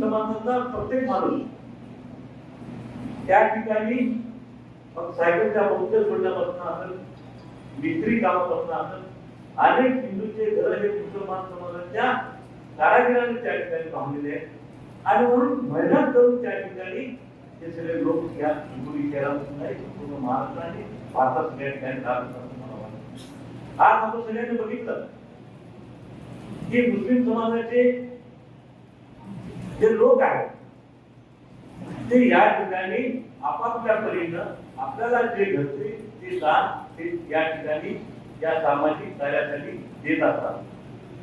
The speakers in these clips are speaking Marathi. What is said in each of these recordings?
प्रत्येक माणूस त्या ठिकाणी मग सायकलच्या मुक्त सोडण्यापासून असेल मिस्त्री कामापासून असेल अनेक हिंदूचे घर हे मुसलमान समाजाच्या कारागिरांनी त्या ठिकाणी पाहिलेले आहेत. आणि म्हणून मेहनत करून त्या ठिकाणी हे सगळे लोक या हिंगोली शहरात नाही पूर्ण महाराष्ट्राने भारतात सगळ्या ठिकाणी काम करतात मला वाटतं. आज आपण सगळ्यांनी बघितलं की मुस्लिम समाजाचे जे लोक आहेत ते या ठिकाणी आपापल्या परीनं आपल्याला जे घडते ते दान ते या ठिकाणी या सामाजिक कार्यासाठी देत असतात.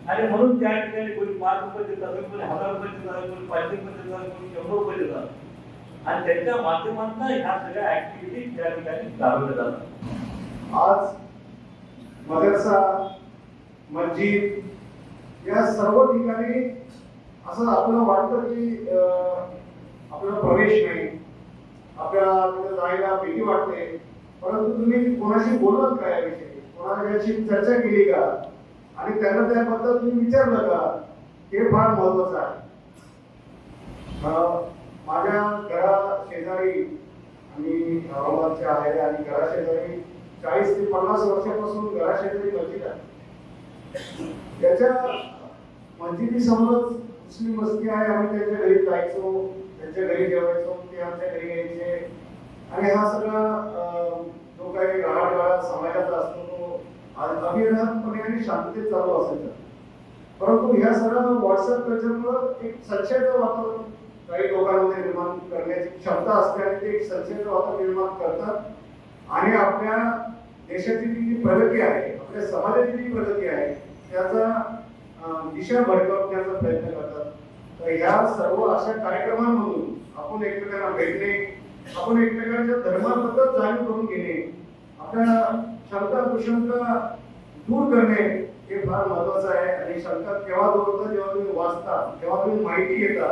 आणि म्हणून त्या ठिकाणी कोणी पाच रुपये देतात कोणी हजार रुपये देतात कोणी पाचशे रुपये देतात कोणी शंभर रुपये देतात. आणि त्यांच्या माध्यमातून ह्या सगळ्या ऍक्टिव्हिटी त्या ठिकाणी चालवल्या जातात. आज मदरसा मस्जिद या सर्व ठिकाणी असं आपल्याला वाटतं की अं, आपल्याला प्रवेश नाही. आपल्याला तिथे जायला भीती वाटते. परंतु तुम्ही कोणाशी बोलत का याविषयी कोणाशी चर्चा केली का? आणि त्यांना त्याबद्दल तुम्ही विचारलं का? हे फार महत्वाचं आहे. माझ्या घरा शेजारी आणि औरंगाबादचे आहे आणि घरा शेजारी चाळीस ते पन्नास वर्षापासून घरा शेजारी मस्जिद आहे. त्याच्या मस्जिदीसमोरच दुसरी वस्ती आहे आम्ही त्यांच्या घरी जायचो त्यांच्या घरी जेवायचो ते आमच्या घरी यायचे. आणि हा सगळा जो काही राहाडगाळा समाजाचा असतो तो आ- आणि शांततेत चालू असायचा. परंतु ह्या सगळ्या व्हॉट्सअप कल्चरमुळं एक संशयाचं वातावरण काही लोकांमध्ये निर्माण करण्याची क्षमता असते आणि ते एक संशयाचं वातावरण निर्माण करतात. आणि आपल्या देशाची जी प्रगती आहे आपल्या समाजाची जी प्रगती आहे त्याचा दिशा भडकवण्याचा प्रयत्न तर सर्व अशा कार्यक्रमांमधून आपण एकमेकांना भेटणे आपण एकमेकांच्या धर्माबद्दल जाणीव करून घेणे आपल्या शंका कुशंका दूर करणे हे फार महत्वाचं आहे. आणि शंका केव्हा दूर होतं जेव्हा तुम्ही वाचता तेव्हा तुम्ही माहिती घेता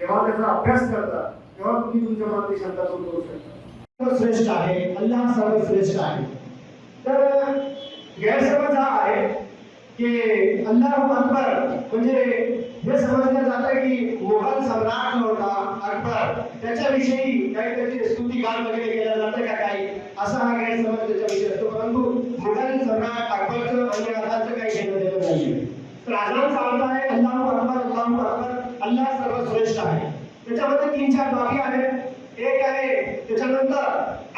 तेव्हा त्याचा अभ्यास करता तेव्हा तुम्ही तुमच्या मनातली शंका दूर करू शकता. सर्वश्रेष्ठ आहे. अल्लाह सर्वश्रेष्ठ आहे. तर गैरसमज हा आहे की अल्लाह अकबर म्हणजे हे समजलं जातं की मोगल सम्राट जो होता अकबर त्याच्याविषयी काही त्याची स्तुतिगान वगैरे केलं जातं का काही? असा हा गैरसमज त्याच्याविषयी असतो. परंतु मोगल सम्राट अकबरचं आणि अल्लाहचं काही घेणं देणं नाही. तर आजान सांगताय अल्लाह अकबर अल्लाह अकबर अल्लाह सर्वश्रेष्ठ आहे. त्याच्यामध्ये तीन चार बाबी आहेत. एक आहे त्याच्यानंतर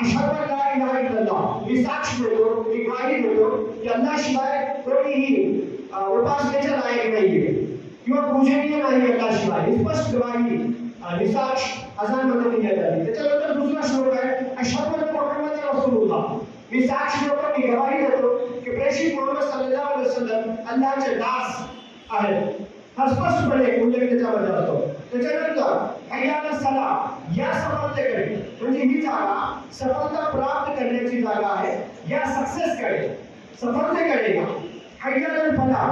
अशा प्रकारे इलाहा इल्लल्लाह. मी साक्ष देतो मी ग्वाही देतो की अल्लाह शिवाय कोणीही उपासनेच्या लायक नाहीये. किंवा पूजनीय नाही अल्लाह शिवाय स्पष्ट ग्वाही अं, निसाक्ष अजानमध्ये जाते त्याच्यानंतर दुसरा श्लोक आहे शब्द अन्न मुहम्मद होता मी साक्ष देतो मी गवाही देतो की प्रेषित मोहम्मद सल्लल्लाहु अलैहि वसल्लम अल्लाहचे दास आहेत. हा स्पष्टपणे उल्लेख त्याच्यामध्ये असतो त्याच्यानंतर हयाला सला या सफलतेकडे म्हणजे ही जागा सफलता प्राप्त करण्याची जागा आहे. या सक्सेसकडे सफलतेकडे या. हय्याला फला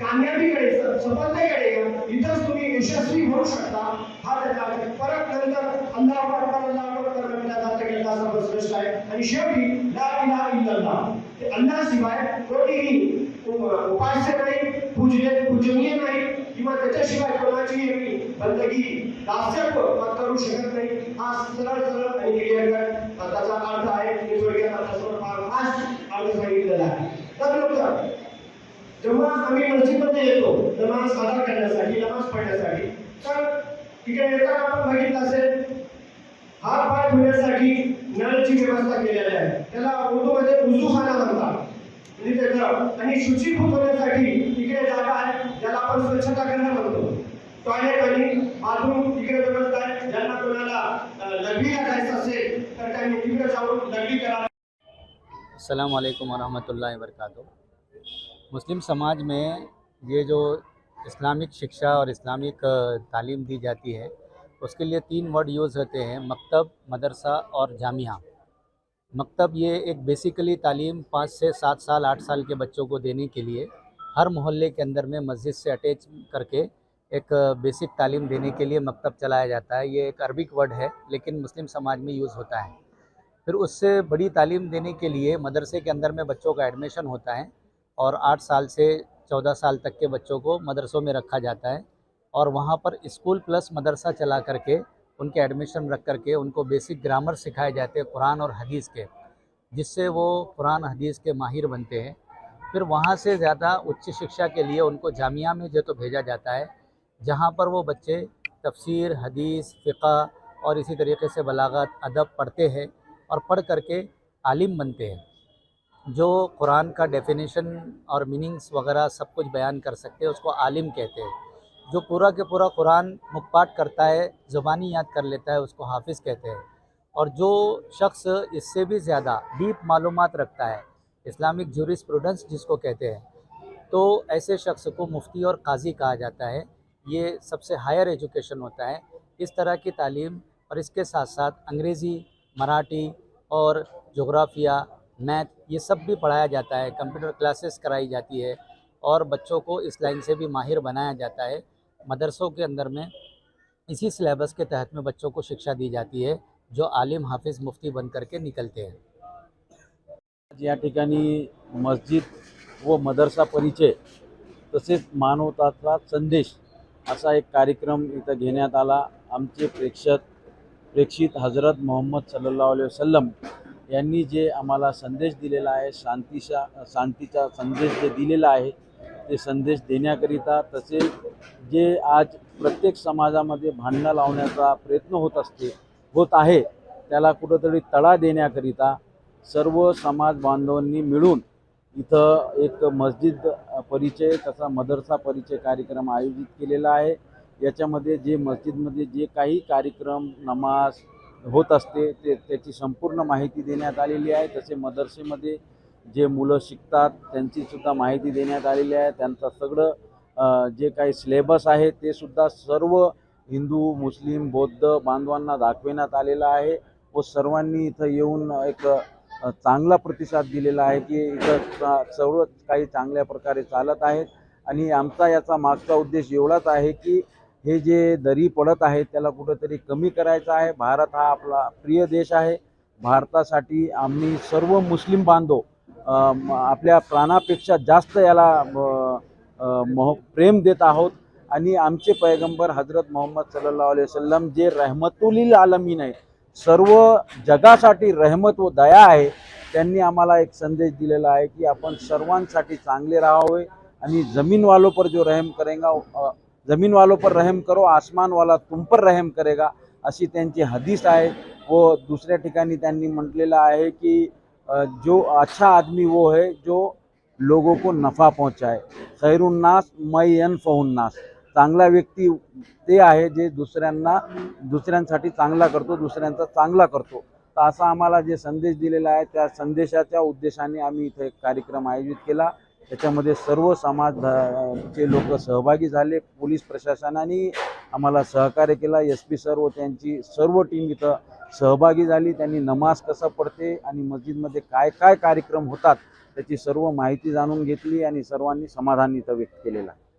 कामयाबीकडे सफलतेकडे इथंच तुम्ही यशस्वी होऊ शकता. हा त्याचा अर्थ. परत नंतर अल्लाह अकबर अल्लाह अकबर म्हणलं जातं की अल्लाह सर्वश्रेष्ठ आहे. आणि शेवटी ला इलाहा इल्लल्लाह. ते अल्लाह शिवाय कोणीही उपास्य नाही पूजनीय पूजनीय नाही किंवा त्याच्याशिवाय कोणाची बंदगी दास्यत्व करू शकत नाही. हा सरळ सरळ आणि क्लिअर कट त्याचा अर्थ आहे की थोडक्यात आपल्यासमोर फार फास्ट अर्थ सांगितलेला आहे त्यानंतर जेव्हा आम्ही मस्जिदमध्ये येतो. नमाज सादर करण्यासाठी नमाज पडण्यासाठी तर तिकडे येताना आपण बघितलं असेल हात पाय धुण्यासाठी नळची व्यवस्था केलेली आहे. त्याला उर्दूमध्ये उजूखाना म्हणतात. म्हणजे त्याचं आणि शुचीभूत होण्यासाठी तिकडे जागा आहे ज्याला आपण स्वच्छता करणं म्हणतो. टॉयलेट आणि बाथरूम तिकडे व्यवस्था आहे. ज्यांना कोणाला अं, लघवी असेल तर त्यांनी तिकडे जाऊन लघवी करा अस्सलाम वालेकुम वरहमतुल्लाहि मुस्लिम समाज में ये जो इस्लामिक शिक्षा और इस्लामिक तालीम दी जाती है, उसके लिए तीन वर्ड यूज़ होते हैं, मकतब, मदरसा और जामिया। मकतब ये एक बेसिकली तालीम पाँच से सात साल, आठ साल के बच्चों को देने के लिए हर मोहल्ले के अंदर में मस्जिद से अटैच करके एक बेसिक तालीम देने के लिए मकतब चलाया जाता है। ये एक अरबिक वर्ड है, लेकिन मुस्लिम समाज में यूज़ होता है। फिर उससे बड़ी तालीम देने के लिए मदरसे के अंदर में बच्चों का एडमिशन होता है और आठ साल से चौदह साल तक के बच्चों को मदरसों में रखा जाता है और वहाँ पर स्कूल प्लस मदरसा चला करके, उनके एडमिशन रख करके, उनको बेसिक ग्रामर सिखाए जाते हैं कुरान और हदीस के, जिससे वो कुरान हदीस के माहिर बनते हैं। फिर वहाँ से ज़्यादा उच्च शिक्षा के लिए उनको जामिया में जो तो भेजा जाता है, जहाँ पर वो बच्चे तफसीर, हदीस, फ़िक़ा और इसी तरीके से बलागत अदब पढ़ते हैं और पढ़ करके आलिम बनते हैं। जो कुरान का डेफिनेशन और मीनिंग्स वगैरह सब कुछ बयान कर सकते हैं, उसको आलिम कहते हैं। जो पूरा के पूरा कुरान मुखपाट करता है, ज़ुबानी याद कर लेता है, उसको हाफिज़ कहते हैं। और जो शख्स इससे भी ज़्यादा डीप मालूम रखता है, इस्लामिक जूरिस्प्रूडेंस जिसको कहते हैं तो ऐसे शख्स को मुफ्ती और काजी कहा जाता है। ये सबसे हायर एजुकेशन होता है। इस तरह की तालीम और इसके साथ साथ अंग्रेज़ी, मराठी और जोग्राफिया मैथ ये सब भी पढ़ाया जाता है कंप्यूटर क्लासेस कराई जाती है और बच्चों को इस लाइन से भी माहिर बनाया जाता है। मदरसों के अंदर में इसी सिलेबस के तहत में बच्चों को शिक्षा दी जाती है, जो आलिम हाफिज़ मुफ्ती बन करके निकलते हैं। या ठिकाणी मस्जिद व मदरसा परिचय, तसेच मानवताचा संदेश असा एक कार्यक्रम इथं घेण्यात आला. आमचे प्रेक्षक, प्रेक्षित हज़रत मोहम्मद सल्लल्लाहु अलैहि वसल्लम यांनी जे आम्हाला संदेश दिलेला आहे शांतीचा शांतीचा संदेश जे दिलेला आहे ते संदेश देण्याकरिता तसेच जे आज प्रत्येक समाजामध्ये भांडणं लावण्याचा प्रयत्न होत असते होत आहे त्याला कुठंतरी तडा देण्याकरिता सर्व समाज बांधवांनी मिळून इथं एक मस्जिद परिचय तसा मदरसा परिचय कार्यक्रम आयोजित केलेला आहे. याच्यामध्ये जे मस्जिदमध्ये जे काही कार्यक्रम नमाज होत असते ते त्याची संपूर्ण माहिती देण्यात आलेली आहे. तसे मदरसेमध्ये जे मुलं शिकतात त्यांचीसुद्धा माहिती देण्यात आलेली आहे. त्यांचं सगळं जे काही सिलेबस आहे ते सुद्धा सर्व हिंदू मुस्लिम बौद्ध बांधवांना दाखविण्यात आलेलं आहे व सर्वांनी इथं येऊन एक चांगला प्रतिसाद दिलेला आहे की इथं सर्व काही चांगल्या प्रकारे चालत आहेत आणि आमचा याचा मागचा उद्देश एवढाच आहे की हे जे दरी पडत आहे त्याला कुठंतरी कमी करायचं आहे. भारत हा आपला प्रिय देश आहे. भारतासाठी आम्ही सर्व मुस्लिम बांधव आपल्या प्राणापेक्षा जास्त याला मह प्रेम देत आहोत. आणि आमचे पैगंबर हजरत मोहम्मद सल्लल्लाहु अलैहि वसल्लम जे रहमतुलिल आलमीन आहे सर्व जगासाठी रहमत व दया आहे त्यांनी आम्हाला एक संदेश दिलेला आहे की आपण सर्वांसाठी चांगले राहावे आणि जमीनवालोपर पर जो रहम करेगा जमीन वालों पर रहम करो आसमान वाला तुम पर रहम करेगा अशी त्यांची हदीस आहे. व दुसऱ्या ठिकाणी त्यांनी म्हटलेलं आहे की जो अच्छा आदमी वो है जो लोगों को नफा पहुंचाए. खैरुन्नास मयन फहुन्नास चांगला व्यक्ती ते आहे जे दुसऱ्यांना दुसऱ्यांसाठी चांगला करतो दुसऱ्यांचा चांगला करतो. तर असा आम्हाला जे संदेश दिलेला आहे त्या संदेशाच्या उद्देशाने आम्ही इथे एक कार्यक्रम आयोजित केला. त्याच्यामध्ये सर्व समाज चे लोक सहभागी झाले पोलीस प्रशासनाने आम्हाला सहकार्य केला एस पी सर व त्यांची सर्व टीम इथं सहभागी झाली. त्यांनी नमाज कसा पडते आणि मस्जिदमध्ये काय काय कार्यक्रम होतात त्याची सर्व माहिती जाणून घेतली आणि सर्वांनी समाधान इथं व्यक्त केलेलं आहे.